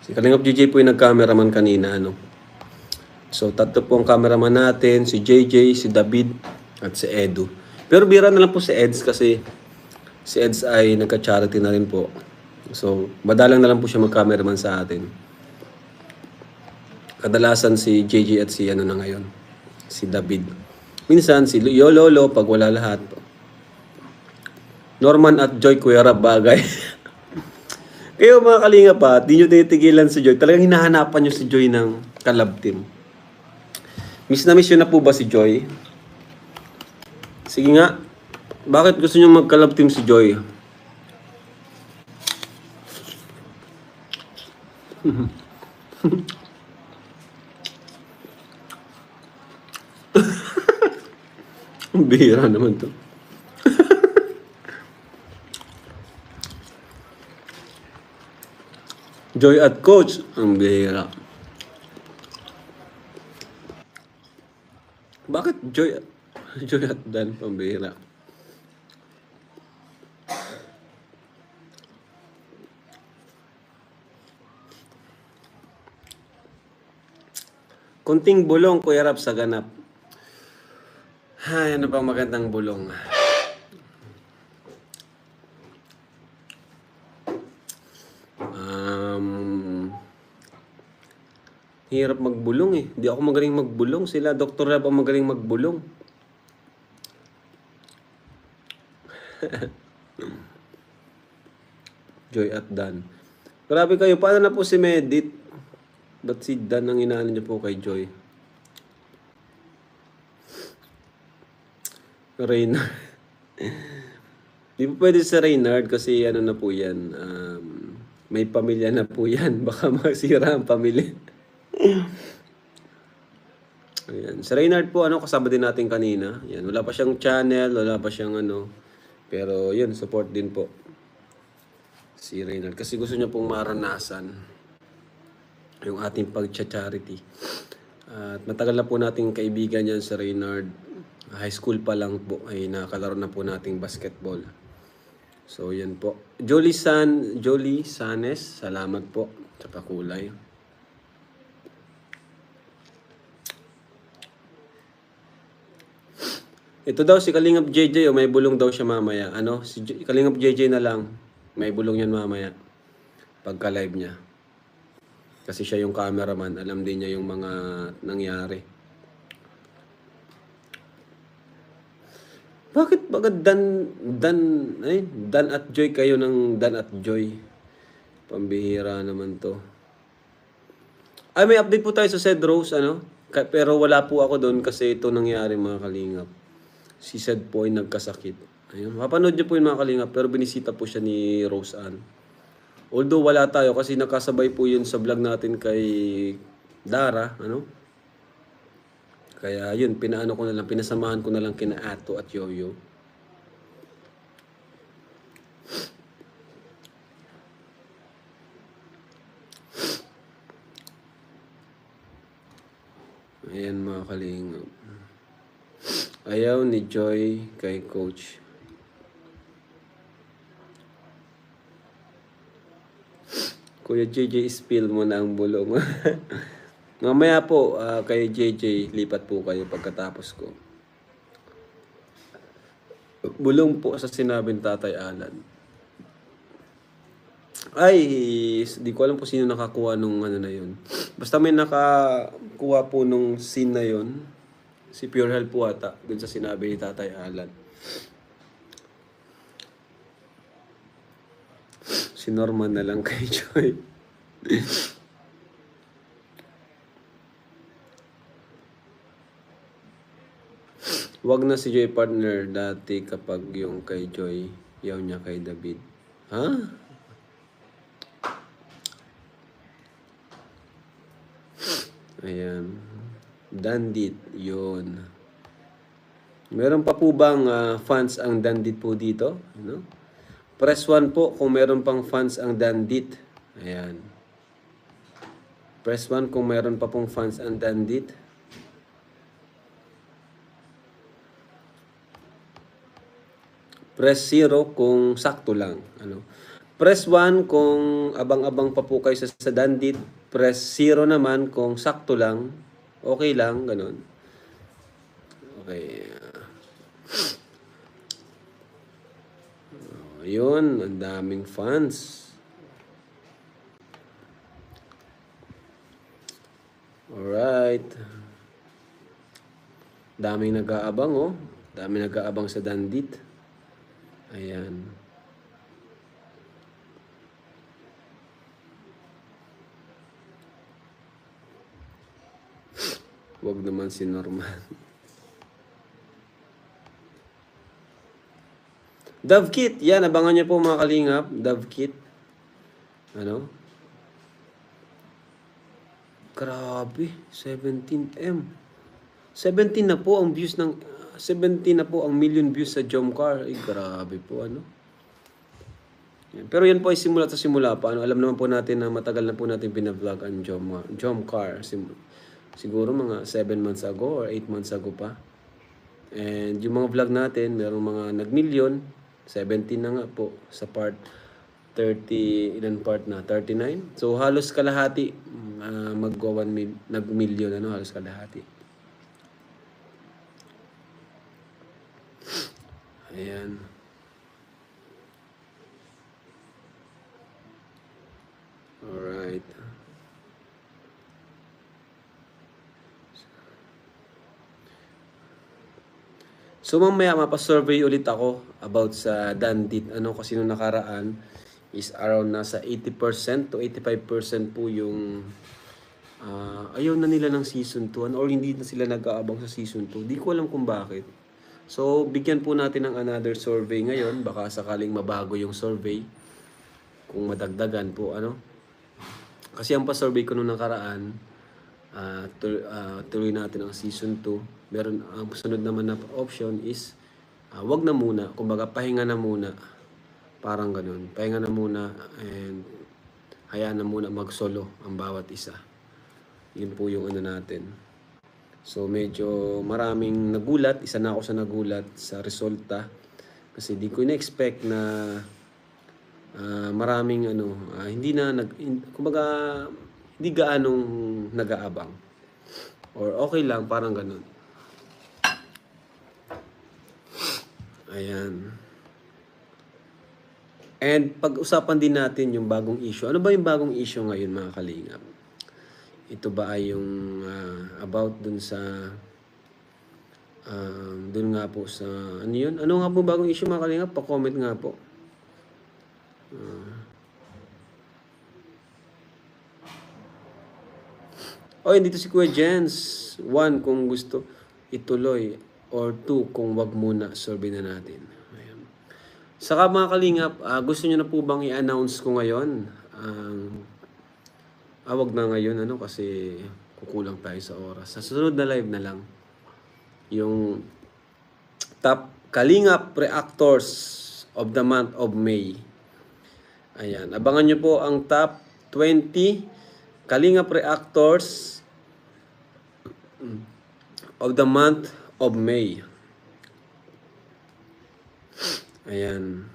Si Kalingap JJ po yung nag-cameraman kanina, ano. So, tatlo po ang cameraman natin, si JJ, si David, at si Edu. Pero bira na lang po si Eds kasi si Eds ay nagka-charity na rin po. So, madalang na lang po siya mag-cameraman sa atin. Kadalasan si JJ at si ano na ngayon, si David. Minsan si Yololo pag wala lahat. Norman at Joy Rab bagay. Kayo mga kalinga pa, di nyo tinitigilan si Joy. Talagang hinahanapan nyo si Joy ng kalab team. Miss na miss yun na po ba si Joy? Sige nga. Bakit gusto nyo mag-collab team si Joy? Ang bihira naman to. Joy at Coach. Ang bihira. Bakit Joy Joy at Dan pambihira? Kunting bulong, Kuya Rap, sa ganap. Ay, ano bang magandang bulong? Hirap magbulong eh. Hindi ako magaling magbulong. Sila, Dr. Rab ang magaling magbulong. Joy at Dan. Grabe kayo, paano na po si Medit? Ba't si Dan ang inaano niyo po kay Joy? Reynard. Di po pwede sa Reynard kasi ano na po yan. Um, may pamilya na po yan. Baka masira ang pamilya. Ayan. Si Reynard po, ano, kasama din natin kanina. Yan. Wala pa siyang channel, wala pa siyang ano. Pero yun, support din po. Si Reynard. Kasi gusto niya pong maranasan yung ating pag-charity. At matagal na po nating kaibigan yan si Reynard. High school pa lang po ay nakakalaro na po nating basketball. So yan po. Jolie San, Jolie Sanes, salamat po sa pakulay. Ito daw si Kalingap JJ, o may bulong daw siya mamaya. Ano? Si J- Kalingap JJ na lang. May bulong yan mamaya. Pagka-live niya. Kasi siya yung cameraman, alam din niya yung mga nangyari. Bakit baga Dan, Dan, ay, Dan at Joy kayo ng Dan at Joy? Pambihira naman to. Ay, may update po tayo sa Sed Rose, ano? Pero wala po ako doon kasi ito nangyari mga kalingap. Si Sed po ay nagkasakit. Ayun, mapanood niyo po yung mga kalingap pero binisita po siya ni Rose Ann. Although wala tayo kasi nakasabay po yun sa vlog natin kay Dara, ano? Kaya yun, pinaano ko na lang, pinasamahan ko na lang kina Ato at Yoyo. Ayan mga kalingap. Ayaw ni Joy kay Coach. Kuya JJ, spill mo na ang bulong. Mamaya po, ah, kay JJ, lipat po kayo pagkatapos ko. Bulong po sa sinabi ni Tatay Alan. Ay, di ko alam po sino nakakuha nung ano na yun. Basta may nakakuha po nung scene na yun. Si Pure Health po ata, dun sa sinabi ni Tatay Alan. Si Norman na lang kay Joy. Wag na si Joy partner dati kapag yung kay Joy, yaw niya kay David. Ha? Ayan. Dandit, yun. Meron pa po bang ah, fans ang Dandit po dito? Ano? Press 1 po kung meron pang fans ang Dandit. Ayan. Press 1 kung meron pa pong fans ang Dandit. Press 0 kung sakto lang. Ano? Press 1 kung abang-abang pa po kayo sa, sa dandit. Press 0 naman kung sakto lang. Okay lang, ganun. Okay. Oh, yun, ang daming fans. Alright. Daming nag-aabang, oh. Daming nag-aabang sa dandit. Ayan. Wag naman si Norman. Dove Kit. Yan, abangan niyo po mga kalingap. Dove Kit. Ano? Grabe. 17M. 17 na po ang views ng... 17 na po ang million views sa Jomcar. Ay, grabe po. Ano? Pero yan po ay simula sa simula pa. Ano, alam naman po natin na matagal na po natin binavlog ang Jom, Jomcar. Sim, siguro mga 7 months ago or 8 months ago pa. And yung mga vlog natin, merong mga nag-million. 17 na nga po sa part 30, ilan part na? 39. So halos kalahati uh, magwa 1 mil, nag-million ano, halos kalahati. Ayan. Alright. So mamaya mapasurvey ulit ako about sa Dandit. Ano kasi nung nakaraan is around nasa 80% to 85% po yung ah, ayaw na nila ng season 2 or hindi na sila nag-aabang sa season 2. Di ko alam kung bakit. So bigyan po natin ng another survey ngayon. Baka sakaling mabago yung survey. Kung madagdagan po ano. Kasi ang pa-survey ko nung nakaraan, ah tu- ah, tuloy natin ang season 2. Meron ang sunod naman na option is ah, wag na muna, kumbaga pahinga na muna. Parang ganun. Pahinga na muna and hayaan na muna mag-solo ang bawat isa. Yun po yung ano natin. So medyo maraming nagulat, isa na ako sa nagulat sa resulta kasi di ko na-expect na ah, maraming ano, ah, hindi na nag hin- kumbaga hindi gaanong nag-aabang. Or okay lang, parang ganun. Ayan. And pag-usapan din natin yung bagong issue. Ano ba yung bagong issue ngayon mga kalingap? Ito ba ay yung ah, about dun sa um, dun nga po sa ano yun? Ano nga po bagong issue mga kalingap? Pa-comment nga po. Oh, dito si Kuya Jens. One, kung gusto ituloy. Or two, kung wag muna, survey na natin. Ayan. Saka mga kalingap, ah, gusto nyo na po bang i-announce ko ngayon? Ang ah, wag na ngayon, ano, kasi kukulang tayo sa oras. Sa susunod na live na lang, yung top Kalingap Reactors of the month of May. Ayan. Abangan nyo po ang top 20 Kalingap Reactors of the month of May. Ayan.